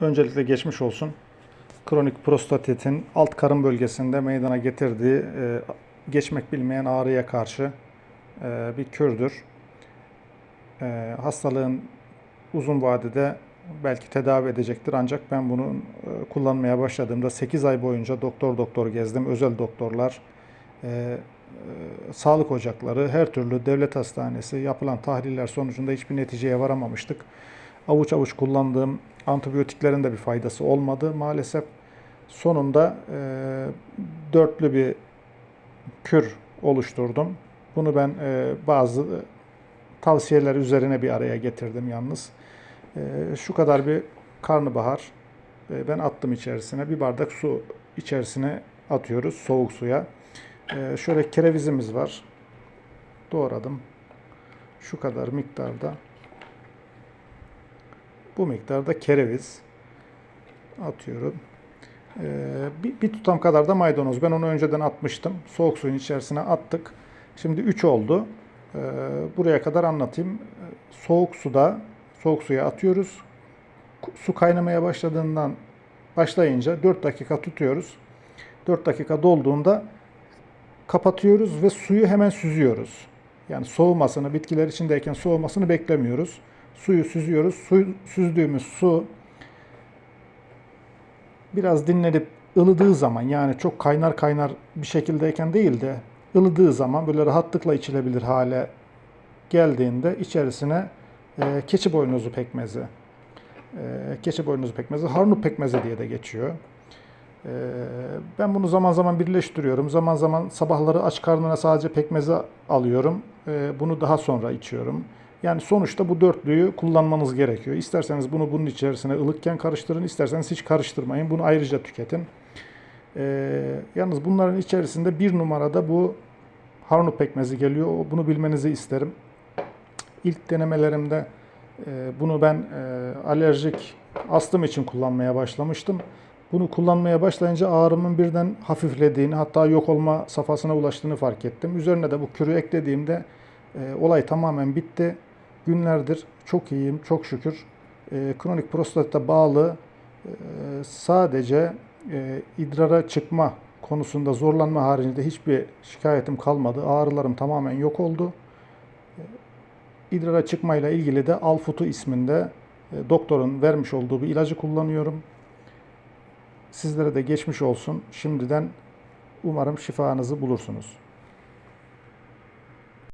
Öncelikle geçmiş olsun. Kronik prostatitin alt karın bölgesinde meydana getirdiği e, geçmek bilmeyen ağrıya karşı e, bir kürdür. E, hastalığın uzun vadede belki tedavi edecektir ancak ben bunu e, kullanmaya başladığımda 8 ay boyunca doktor doktor gezdim. Özel doktorlar, e, e, sağlık ocakları, her türlü devlet hastanesi yapılan tahliller sonucunda hiçbir neticeye varamamıştık. Avuç avuç kullandığım antibiyotiklerin de bir faydası olmadı. Maalesef sonunda e, dörtlü bir kür oluşturdum. Bunu ben e, bazı tavsiyeler üzerine bir araya getirdim yalnız. E, şu kadar bir karnabahar e, ben attım içerisine. Bir bardak su içerisine atıyoruz soğuk suya. E, şöyle kerevizimiz var. Doğradım. Şu kadar miktarda. Bu miktarda kereviz atıyorum. Ee, bir, bir tutam kadar da maydanoz. Ben onu önceden atmıştım. Soğuk suyun içerisine attık. Şimdi 3 oldu. Ee, buraya kadar anlatayım. Soğuk suda, soğuk suya atıyoruz. Su kaynamaya başladığından başlayınca 4 dakika tutuyoruz. 4 dakika dolduğunda kapatıyoruz ve suyu hemen süzüyoruz. Yani soğumasını, bitkiler içindeyken soğumasını beklemiyoruz. Suyu süzüyoruz. Su, süzdüğümüz su biraz dinlenip ılıdığı zaman yani çok kaynar kaynar bir şekildeyken değil de ılıdığı zaman böyle rahatlıkla içilebilir hale geldiğinde içerisine e, keçi boynuzu pekmezi, e, keçi boynuzu pekmezi, harnut pekmezi diye de geçiyor. E, ben bunu zaman zaman birleştiriyorum. Zaman zaman sabahları aç karnına sadece pekmezi alıyorum. E, bunu daha sonra içiyorum. Yani sonuçta bu dörtlüyü kullanmanız gerekiyor. İsterseniz bunu bunun içerisine ılıkken karıştırın, isterseniz hiç karıştırmayın. Bunu ayrıca tüketin. Ee, yalnız bunların içerisinde bir numarada bu harnut pekmezi geliyor. Bunu bilmenizi isterim. İlk denemelerimde e, bunu ben e, alerjik astım için kullanmaya başlamıştım. Bunu kullanmaya başlayınca ağrımın birden hafiflediğini hatta yok olma safhasına ulaştığını fark ettim. Üzerine de bu kürü eklediğimde e, olay tamamen bitti. Günlerdir çok iyiyim, çok şükür. E, kronik prostatite bağlı e, sadece e, idrara çıkma konusunda zorlanma haricinde hiçbir şikayetim kalmadı. Ağrılarım tamamen yok oldu. E, İdrara çıkmayla ilgili de Alfutu isminde e, doktorun vermiş olduğu bir ilacı kullanıyorum. Sizlere de geçmiş olsun. Şimdiden umarım şifanızı bulursunuz.